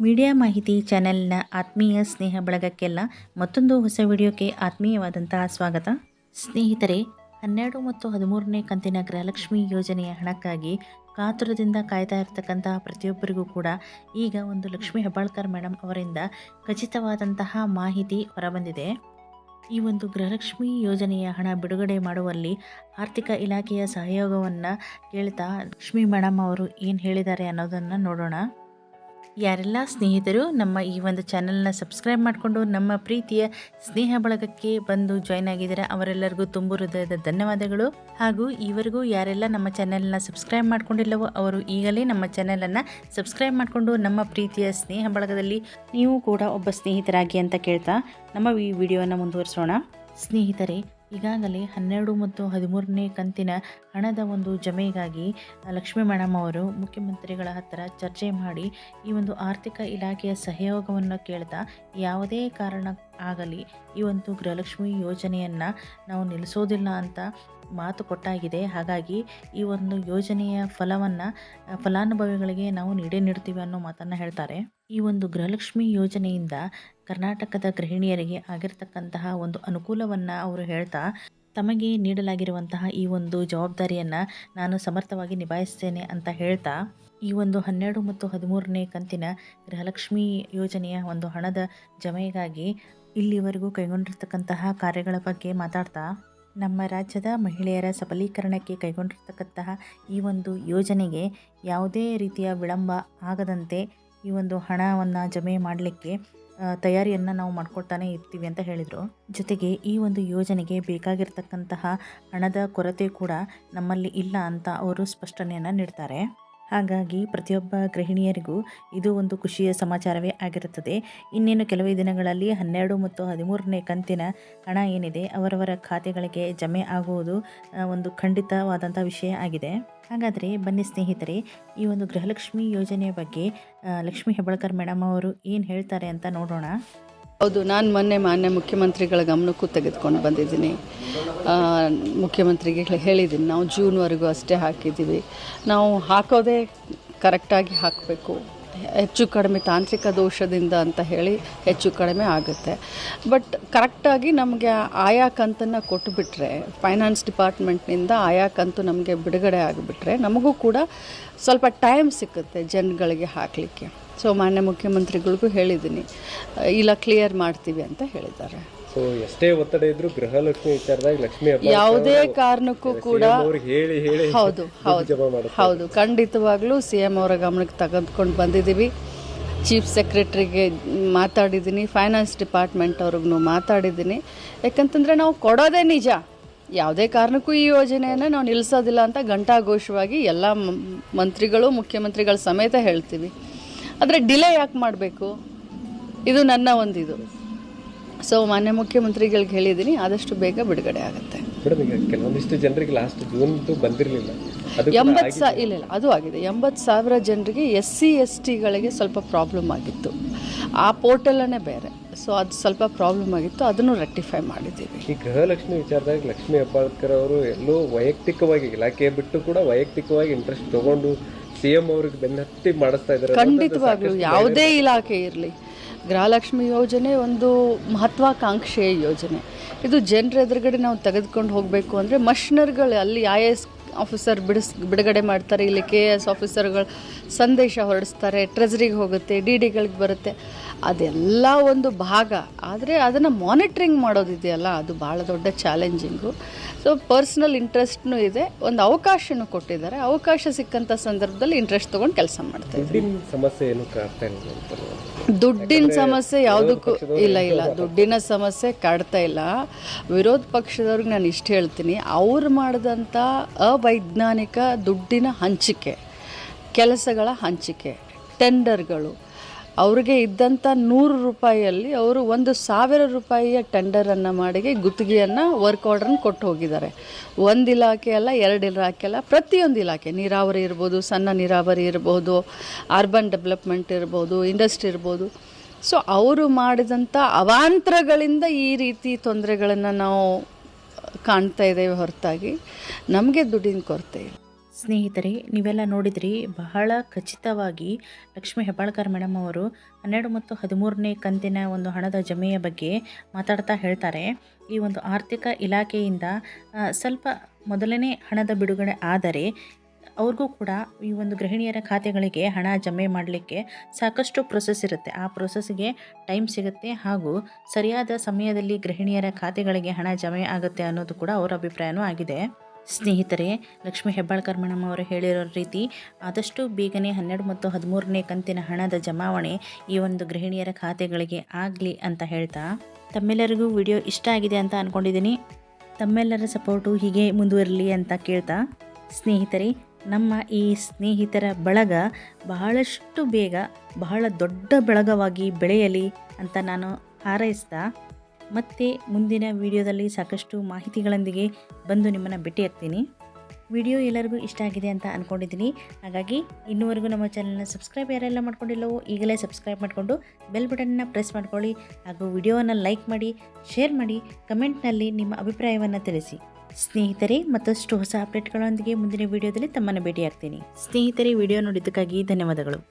Media ಮಾಹಿತಿ ಚಾನೆಲ್ನ ಆತ್ಮೀಯ ಸ್ನೇಹ ಬಳಗಕ್ಕೆಲ್ಲ ಮತ್ತೊಂದು ಹೊಸ ವಿಡಿಯೋಕ್ಕೆ ಆತ್ಮೀಯವಾದಂತಹ ಸ್ವಾಗತ. ಸ್ನೇಹಿತರೆ, ಹನ್ನೆರಡು ಮತ್ತು ಹದಿಮೂರನೇ ಕಂತಿನ ಗೃಹಲಕ್ಷ್ಮಿ ಯೋಜನೆಯ ಹಣಕ್ಕಾಗಿ ಕಾತುರದಿಂದ ಕಾಯ್ತಾ ಇರತಕ್ಕಂತಹ ಪ್ರತಿಯೊಬ್ಬರಿಗೂ ಕೂಡ ಈಗ ಒಂದು ಲಕ್ಷ್ಮೀ ಹೆಬ್ಬಾಳ್ಕರ್ ಮೇಡಮ್ ಅವರಿಂದ ಖಚಿತವಾದಂತಹ ಮಾಹಿತಿ ಹೊರಬಂದಿದೆ. ಈ ಒಂದು ಗೃಹಲಕ್ಷ್ಮಿ ಯೋಜನೆಯ ಹಣ ಬಿಡುಗಡೆ ಮಾಡುವಲ್ಲಿ ಆರ್ಥಿಕ ಇಲಾಖೆಯ ಸಹಯೋಗವನ್ನು ಕೇಳ್ತಾ ಲಕ್ಷ್ಮಿ ಮೇಡಮ್ ಅವರು ಏನು ಹೇಳಿದ್ದಾರೆ ಅನ್ನೋದನ್ನು ನೋಡೋಣ. ಯಾರೆಲ್ಲ ಸ್ನೇಹಿತರು ನಮ್ಮ ಈ ಒಂದು ಚಾನಲ್ನ ಸಬ್ಸ್ಕ್ರೈಬ್ ಮಾಡಿಕೊಂಡು ನಮ್ಮ ಪ್ರೀತಿಯ ಸ್ನೇಹ ಬಳಗಕ್ಕೆ ಬಂದು ಜಾಯ್ನ್ ಆಗಿದ್ದಾರೆ, ಅವರೆಲ್ಲರಿಗೂ ತುಂಬು ಹೃದಯದ ಧನ್ಯವಾದಗಳು. ಹಾಗೂ ಈವರೆಗೂ ಯಾರೆಲ್ಲ ನಮ್ಮ ಚಾನೆಲ್ನ ಸಬ್ಸ್ಕ್ರೈಬ್ ಮಾಡಿಕೊಂಡಿಲ್ಲವೋ, ಅವರು ಈಗಲೇ ನಮ್ಮ ಚಾನೆಲನ್ನು ಸಬ್ಸ್ಕ್ರೈಬ್ ಮಾಡಿಕೊಂಡು ನಮ್ಮ ಪ್ರೀತಿಯ ಸ್ನೇಹ ಬಳಗದಲ್ಲಿ ನೀವು ಕೂಡ ಒಬ್ಬ ಸ್ನೇಹಿತರಾಗಿ ಅಂತ ಕೇಳ್ತಾ ನಮ್ಮ ಈ ವಿಡಿಯೋವನ್ನು ಮುಂದುವರಿಸೋಣ. ಸ್ನೇಹಿತರೆ ಈಗಾಗಲೇ ಹನ್ನೆರಡು ಮತ್ತು ಹದಿಮೂರನೇ ಕಂತಿನ ಹಣದ ಒಂದು ಜಮೆಗಾಗಿ ಲಕ್ಷ್ಮೀ ಮೇಡಮ್ ಅವರು ಮುಖ್ಯಮಂತ್ರಿಗಳ ಹತ್ತಿರ ಚರ್ಚೆ ಮಾಡಿ ಈ ಒಂದು ಆರ್ಥಿಕ ಇಲಾಖೆಯ ಸಹಯೋಗವನ್ನು ಕೇಳ್ತಾ ಯಾವುದೇ ಕಾರಣ ಆಗಲಿ ಈ ಒಂದು ಗೃಹಲಕ್ಷ್ಮಿ ಯೋಜನೆಯನ್ನು ನಾವು ನಿಲ್ಲಿಸೋದಿಲ್ಲ ಅಂತ ಮಾತು ಕೊಟ್ಟಾಗಿದೆ. ಹಾಗಾಗಿ ಈ ಒಂದು ಯೋಜನೆಯ ಫಲವನ್ನು, ಫಲಾನುಭವಿಗಳಿಗೆ ನಾವು ನೀಡೇ ನೀಡ್ತೀವಿ ಅನ್ನೋ ಮಾತನ್ನು ಹೇಳ್ತಾರೆ. ಈ ಒಂದು ಗೃಹಲಕ್ಷ್ಮಿ ಯೋಜನೆಯಿಂದ ಕರ್ನಾಟಕದ ಗೃಹಿಣಿಯರಿಗೆ ಆಗಿರ್ತಕ್ಕಂತಹ ಒಂದು ಅನುಕೂಲವನ್ನು ಅವರು ಹೇಳ್ತಾ ತಮಗೆ ನೀಡಲಾಗಿರುವಂತಹ ಈ ಒಂದು ಜವಾಬ್ದಾರಿಯನ್ನು ನಾನು ಸಮರ್ಥವಾಗಿ ನಿಭಾಯಿಸ್ತೇನೆ ಅಂತ ಹೇಳ್ತಾ, ಈ ಒಂದು ಹನ್ನೆರಡು ಮತ್ತು ಹದಿಮೂರನೇ ಕಂತಿನ ಗೃಹಲಕ್ಷ್ಮಿ ಯೋಜನೆಯ ಒಂದು ಹಣದ ಜಮೆಗಾಗಿ ಇಲ್ಲಿವರೆಗೂ ಕೈಗೊಂಡಿರ್ತಕ್ಕಂತಹ ಕಾರ್ಯಗಳ ಬಗ್ಗೆ ಮಾತಾಡ್ತಾ, ನಮ್ಮ ರಾಜ್ಯದ ಮಹಿಳೆಯರ ಸಬಲೀಕರಣಕ್ಕೆ ಕೈಗೊಂಡಿರ್ತಕ್ಕಂತಹ ಈ ಒಂದು ಯೋಜನೆಗೆ ಯಾವುದೇ ರೀತಿಯ ವಿಳಂಬ ಆಗದಂತೆ ಈ ಒಂದು ಹಣವನ್ನು ಜಮೆ ಮಾಡಲಿಕ್ಕೆ ತಯಾರಿಯನ್ನು ನಾವು ಮಾಡ್ಕೊಳ್ತಾನೆ ಇರ್ತೀವಿ ಅಂತ ಹೇಳಿದರು. ಜೊತೆಗೆ ಈ ಒಂದು ಯೋಜನೆಗೆ ಬೇಕಾಗಿರ್ತಕ್ಕಂತಹ ಹಣದ ಕೊರತೆ ಕೂಡ ನಮ್ಮಲ್ಲಿ ಇಲ್ಲ ಅಂತ ಅವರು ಸ್ಪಷ್ಟನೆಯನ್ನು ನೀಡ್ತಾರೆ. ಹಾಗಾಗಿ ಪ್ರತಿಯೊಬ್ಬ ಗೃಹಿಣಿಯರಿಗೂ ಇದು ಒಂದು ಖುಷಿಯ ಸಮಾಚಾರವೇ ಆಗಿರುತ್ತದೆ. ಇನ್ನೇನು ಕೆಲವೇ ದಿನಗಳಲ್ಲಿ ಹನ್ನೆರಡು ಮತ್ತು ಹದಿಮೂರನೇ ಕಂತಿನ ಹಣ ಏನಿದೆ ಅವರವರ ಖಾತೆಗಳಿಗೆ ಜಮೆ ಆಗುವುದು ಒಂದು ಖಂಡಿತವಾದಂಥ ವಿಷಯ ಆಗಿದೆ. ಹಾಗಾದರೆ ಬನ್ನಿ ಸ್ನೇಹಿತರೆ, ಈ ಒಂದು ಗೃಹಲಕ್ಷ್ಮಿ ಯೋಜನೆಯ ಬಗ್ಗೆ ಲಕ್ಷ್ಮೀ ಹೆಬ್ಬಳ್ಕರ್ ಮೇಡಮ್ ಅವರು ಏನು ಹೇಳ್ತಾರೆ ಅಂತ ನೋಡೋಣ. ಹೌದು, ನಾನು ಮೊನ್ನೆ ಮಾನ್ಯ ಮುಖ್ಯಮಂತ್ರಿಗಳ ಗಮನಕ್ಕೂ ತೆಗೆದುಕೊಂಡು ಬಂದಿದ್ದೀನಿ. ಮುಖ್ಯಮಂತ್ರಿಗೆ ಹೇಳಿದ್ದೀನಿ, ನಾವು ಜೂನ್ವರೆಗೂ ಅಷ್ಟೇ ಹಾಕಿದ್ದೀವಿ. ನಾವು ಹಾಕೋದೇ ಕರೆಕ್ಟಾಗಿ ಹಾಕಬೇಕು. ಹೆಚ್ಚು ಕಡಿಮೆ ತಾಂತ್ರಿಕ ದೋಷದಿಂದ ಅಂತ ಹೇಳಿ ಹೆಚ್ಚು ಕಡಿಮೆ ಆಗುತ್ತೆ. ಬಟ್ ಕರೆಕ್ಟಾಗಿ ನಮಗೆ ಆಯಾ ಕಂತನ್ನು ಕೊಟ್ಟುಬಿಟ್ರೆ ಫೈನಾನ್ಸ್ ಡಿಪಾರ್ಟ್ಮೆಂಟ್ನಿಂದ ಆಯಾ ಕಂತು ನಮಗೆ ಬಿಡುಗಡೆ ಆಗಿಬಿಟ್ರೆ, ನಮಗೂ ಕೂಡ ಸ್ವಲ್ಪ ಟೈಮ್ ಸಿಕ್ಕುತ್ತೆ ಜನಗಳಿಗೆ ಹಾಕಲಿಕ್ಕೆ. ಸೊ ಮಾನ್ಯ ಮುಖ್ಯಮಂತ್ರಿಗಳಿಗೂ ಹೇಳಿದ್ದೀನಿ. ಇಲ್ಲ ಕ್ಲಿಯರ್ ಮಾಡ್ತೀವಿ ಅಂತ ಹೇಳಿದ್ದಾರೆ. ಸೊ ಎಷ್ಟೇ ಒತ್ತಡ ಇದ್ರು ಗೃಹಲಕ್ಷ್ಮಿ ವಿಚಾರದಾಗ ಲಕ್ಷ್ಮಿ ಹಬ್ಬ ಯಾವುದೇ ಕಾರಣಕ್ಕೂ ಕೂಡ ಅವ್ರಿಗೆ ಹೇಳಿ ಹೇಳಿ ಹೌದು ಹೌದು ಜಮಾ ಹೌದು. ಖಂಡಿತವಾಗ್ಲೂ ಸಿ ಎಂ ಅವರ ಗಮನಕ್ಕೆ ತೆಗೆದುಕೊಂಡು ಬಂದಿದ್ದೀವಿ. ಚೀಫ್ ಸೆಕ್ರೆಟ್ರಿಗೆ ಮಾತಾಡಿದ್ದೀನಿ. ಫೈನಾನ್ಸ್ ಡಿಪಾರ್ಟ್ಮೆಂಟ್ ಅವ್ರಿಗೂ ಮಾತಾಡಿದ್ದೀನಿ. ಯಾಕಂತಂದರೆ ನಾವು ಕೊಡೋದೇ ನಿಜ. ಯಾವುದೇ ಕಾರಣಕ್ಕೂ ಈ ಯೋಜನೆಯನ್ನು ನಾವು ನಿಲ್ಲಿಸೋದಿಲ್ಲ ಅಂತ ಘಂಟಾಘೋಷವಾಗಿ ಎಲ್ಲ ಮಂತ್ರಿಗಳು ಮುಖ್ಯಮಂತ್ರಿಗಳ ಸಮೇತ ಹೇಳ್ತೀವಿ. ಆದರೆ ಡಿಲೇ ಯಾಕೆ ಮಾಡಬೇಕು? ಇದು ನನ್ನ ಒಂದು ಇದು ಸೊ ಮಾನ್ಯ ಮುಖ್ಯಮಂತ್ರಿಗಳಿಗೆ ಹೇಳಿದ್ದೀನಿ ಆದಷ್ಟು ಬೇಗ ಬಿಡುಗಡೆ ಆಗುತ್ತೆ. ಕೆಲವೊಂದಿಷ್ಟು ಜನರಿಗೆ ಲಾಸ್ಟ್ ಜೂನ್ ಬಂದಿರಲಿಲ್ಲ. ಎಂಬತ್ತು ಸಾ ಇಲ್ಲ ಇಲ್ಲ ಅದು ಆಗಿದೆ. ಎಂಬತ್ತು ಸಾವಿರ ಜನರಿಗೆ ಎಸ್ ಸಿ ಎಸ್ ಟಿಗಳಿಗೆ ಸ್ವಲ್ಪ ಪ್ರಾಬ್ಲಮ್ ಆಗಿತ್ತು. ಆ ಪೋರ್ಟಲನ್ನೇ ಬೇರೆ. ಸೊ ಅದು ಸ್ವಲ್ಪ ಪ್ರಾಬ್ಲಮ್ ಆಗಿತ್ತು. ಅದನ್ನು ರೆಕ್ಟಿಫೈ ಮಾಡಿದ್ದೀವಿ. ಈ ಗೃಹಲಕ್ಷ್ಮಿ ವಿಚಾರದಾಗ ಲಕ್ಷ್ಮಿ ಹೆಬ್ಬಾಳ್ಕರ್ ಅವರು ಎಲ್ಲೋ ವೈಯಕ್ತಿಕವಾಗಿ ಇಲಾಖೆ ಬಿಟ್ಟು ಕೂಡ ವೈಯಕ್ತಿಕವಾಗಿ ಇಂಟ್ರೆಸ್ಟ್ ತಗೊಂಡು ಸಿ ಎಂ ಅವ್ರಿಗೆ ಬೆನ್ನತ್ತಿ ಮಾಡಿಸ್ತಾ ಇದ್ದಾರೆ ಖಂಡಿತವಾಗ್ಲೂ ಯಾವುದೇ ಇಲಾಖೆ ಇರಲಿ. ಗೃಹಲಕ್ಷ್ಮಿ ಯೋಜನೆ ಒಂದು ಮಹತ್ವಾಕಾಂಕ್ಷೆಯ ಯೋಜನೆ. ಇದು ಜನರ ಎದುರುಗಡೆ ನಾವು ತೆಗೆದುಕೊಂಡು ಹೋಗಬೇಕು ಅಂದರೆ ಮಷಿನರ್ಗಳು ಅಲ್ಲಿ ಐ ಎ ಎಸ್ ಆಫೀಸರ್ ಬಿಡಿಸ್ ಬಿಡುಗಡೆ ಮಾಡ್ತಾರೆ. ಇಲ್ಲಿ ಕೆ ಎ ಎಸ್ ಆಫೀಸರ್ಗಳು ಸಂದೇಶ ಹೊರಡಿಸ್ತಾರೆ ಟ್ರೆಜರಿಗೆ ಹೋಗುತ್ತೆ ಡಿ ಡಿಗಳಿಗೆ ಬರುತ್ತೆ. ಅದೆಲ್ಲ ಒಂದು ಭಾಗ. ಆದರೆ ಅದನ್ನು ಮಾನಿಟ್ರಿಂಗ್ ಮಾಡೋದಿದೆಯಲ್ಲ ಅದು ಭಾಳ ದೊಡ್ಡ ಚಾಲೆಂಜಿಂಗು ಸೊ ಪರ್ಸ್ನಲ್ ಇಂಟ್ರೆಸ್ಟ್ನೂ ಇದೆ. ಒಂದು ಅವಕಾಶನೂ ಕೊಟ್ಟಿದ್ದಾರೆ. ಅವಕಾಶ ಸಿಕ್ಕಂಥ ಸಂದರ್ಭದಲ್ಲಿ ಇಂಟ್ರೆಸ್ಟ್ ತೊಗೊಂಡು ಕೆಲಸ ಮಾಡ್ತಾ ಇದ್ದೀವಿ ದುಡ್ಡಿನ ಸಮಸ್ಯೆ ಯಾವುದಕ್ಕೂ ಇಲ್ಲ ಇಲ್ಲ. ದುಡ್ಡಿನ ಸಮಸ್ಯೆ ಕಾಡ್ತಾ ಇಲ್ಲ. ವಿರೋಧ ಪಕ್ಷದವ್ರಿಗೆ ನಾನು ಇಷ್ಟು ಹೇಳ್ತೀನಿ. ಅವ್ರು ಮಾಡಿದಂಥ ಅವೈಜ್ಞಾನಿಕ ದುಡ್ಡಿನ ಹಂಚಿಕೆ, ಕೆಲಸಗಳ ಹಂಚಿಕೆ, ಟೆಂಡರ್ಗಳು. ಅವ್ರಿಗೆ ಇದ್ದಂಥ ನೂರು ರೂಪಾಯಿಯಲ್ಲಿ ಅವರು ಒಂದು ಸಾವಿರ ರೂಪಾಯಿಯ ಟೆಂಡರನ್ನು ಮಾಡಿ ಗುತ್ತಿಗೆಯನ್ನು ವರ್ಕ್ ಆರ್ಡ್ರನ್ನ ಕೊಟ್ಟು ಹೋಗಿದ್ದಾರೆ. ಒಂದು ಇಲಾಖೆ ಅಲ್ಲ, ಎರಡು ಇಲಾಖೆ ಅಲ್ಲ, ಪ್ರತಿಯೊಂದು ಇಲಾಖೆ. ನೀರಾವರಿ ಇರ್ಬೋದು, ಸಣ್ಣ ನೀರಾವರಿ ಇರ್ಬೋದು, ಅರ್ಬನ್ ಡೆವಲಪ್ಮೆಂಟ್ ಇರ್ಬೋದು, ಇಂಡಸ್ಟ್ರಿ ಇರ್ಬೋದು. ಸೊ, ಅವರು ಮಾಡಿದಂಥ ಅವಾಂತರಗಳಿಂದ ಈ ರೀತಿ ತೊಂದರೆಗಳನ್ನು ನಾವು ಕಾಣ್ತಾ ಇದ್ದೇವೆ ಹೊರತಾಗಿ. ನಮಗೆ ದುಡ್ಡಿನ ಕೊರತೆ ಇಲ್ಲ. ಸ್ನೇಹಿತರೆ, ನೀವೆಲ್ಲ ನೋಡಿದ್ರಿ, ಬಹಳ ಖಚಿತವಾಗಿ ಲಕ್ಷ್ಮೀ ಹೆಬ್ಬಾಳ್ಕರ್ ಮೇಡಮ್ ಅವರು ಹನ್ನೆರಡು ಮತ್ತು ಹದಿಮೂರನೇ ಕಂತಿನ ಒಂದು ಹಣದ ಜಮೆಯ ಬಗ್ಗೆ ಮಾತಾಡ್ತಾ ಹೇಳ್ತಾರೆ. ಈ ಒಂದು ಆರ್ಥಿಕ ಇಲಾಖೆಯಿಂದ ಸ್ವಲ್ಪ ಮೊದಲನೇ ಹಣದ ಬಿಡುಗಡೆ ಆದರೆ ಅವ್ರಿಗೂ ಕೂಡ ಈ ಒಂದು ಗೃಹಿಣಿಯರ ಖಾತೆಗಳಿಗೆ ಹಣ ಜಮೆ ಮಾಡಲಿಕ್ಕೆ ಸಾಕಷ್ಟು ಪ್ರೊಸೆಸ್ ಇರುತ್ತೆ. ಆ ಪ್ರೊಸೆಸ್ಗೆ ಟೈಮ್ ಸಿಗುತ್ತೆ ಹಾಗೂ ಸರಿಯಾದ ಸಮಯದಲ್ಲಿ ಗೃಹಿಣಿಯರ ಖಾತೆಗಳಿಗೆ ಹಣ ಜಮೆ ಆಗುತ್ತೆ ಅನ್ನೋದು ಕೂಡ ಅವರ ಅಭಿಪ್ರಾಯನೂ ಆಗಿದೆ. ಸ್ನೇಹಿತರೆ, ಲಕ್ಷ್ಮೀ ಹೆಬ್ಬಾಳ್ಕರ್ ಮೇಡಮ್ ಅವರು ಹೇಳಿರೋ ರೀತಿ ಆದಷ್ಟು ಬೇಗನೆ ಹನ್ನೆರಡು ಮತ್ತು ಹದಿಮೂರನೇ ಕಂತಿನ ಹಣದ ಜಮಾವಣೆ ಈ ಒಂದು ಗೃಹಿಣಿಯರ ಖಾತೆಗಳಿಗೆ ಆಗಲಿ ಅಂತ ಹೇಳ್ತಾ ತಮ್ಮೆಲ್ಲರಿಗೂ ವಿಡಿಯೋ ಇಷ್ಟ ಆಗಿದೆ ಅಂತ ಅಂದ್ಕೊಂಡಿದ್ದೀನಿ ತಮ್ಮೆಲ್ಲರ ಸಪೋರ್ಟು ಹೀಗೆ ಮುಂದುವರಲಿ ಅಂತ ಕೇಳ್ತಾ. ಸ್ನೇಹಿತರೆ ನಮ್ಮ ಈ ಸ್ನೇಹಿತರ ಬಳಗ ಬಹಳಷ್ಟು ಬೇಗ, ಬಹಳ ದೊಡ್ಡ ಬಳಗವಾಗಿ ಬೆಳೆಯಲಿ ಅಂತ ನಾನು ಹಾರೈಸ್ತಾ, ಮತ್ತೆ ಮುಂದಿನ ವಿಡಿಯೋದಲ್ಲಿ ಸಾಕಷ್ಟು ಮಾಹಿತಿಗಳೊಂದಿಗೆ ಬಂದು ನಿಮ್ಮನ್ನು ಭೇಟಿಯಾಗ್ತೀನಿ ವಿಡಿಯೋ ಎಲ್ಲರಿಗೂ ಇಷ್ಟ ಆಗಿದೆ ಅಂತ ಅಂದ್ಕೊಂಡಿದ್ದೀನಿ ಹಾಗಾಗಿ ಇನ್ನುವರೆಗೂ ನಮ್ಮ ಚಾನಲ್ನ ಸಬ್ಸ್ಕ್ರೈಬ್ ಯಾರೆಲ್ಲ ಮಾಡ್ಕೊಂಡಿಲ್ಲವೋ ಈಗಲೇ ಸಬ್ಸ್ಕ್ರೈಬ್ ಮಾಡಿಕೊಂಡು ಬೆಲ್ ಬಟನ್ನ ಪ್ರೆಸ್ ಮಾಡ್ಕೊಳ್ಳಿ ಹಾಗೂ ವಿಡಿಯೋವನ್ನು ಲೈಕ್ ಮಾಡಿ, ಶೇರ್ ಮಾಡಿ, ಕಮೆಂಟ್ನಲ್ಲಿ ನಿಮ್ಮ ಅಭಿಪ್ರಾಯವನ್ನು ತಿಳಿಸಿ. ಸ್ನೇಹಿತರೆ ಮತ್ತಷ್ಟು ಹೊಸ ಅಪ್ಡೇಟ್ಗಳೊಂದಿಗೆ ಮುಂದಿನ ವಿಡಿಯೋದಲ್ಲಿ ತಮ್ಮನ್ನು ಭೇಟಿಯಾಗ್ತೀನಿ. ಸ್ನೇಹಿತರೆ ವಿಡಿಯೋ ನೋಡಿದ್ದಕ್ಕಾಗಿ ಧನ್ಯವಾದಗಳು.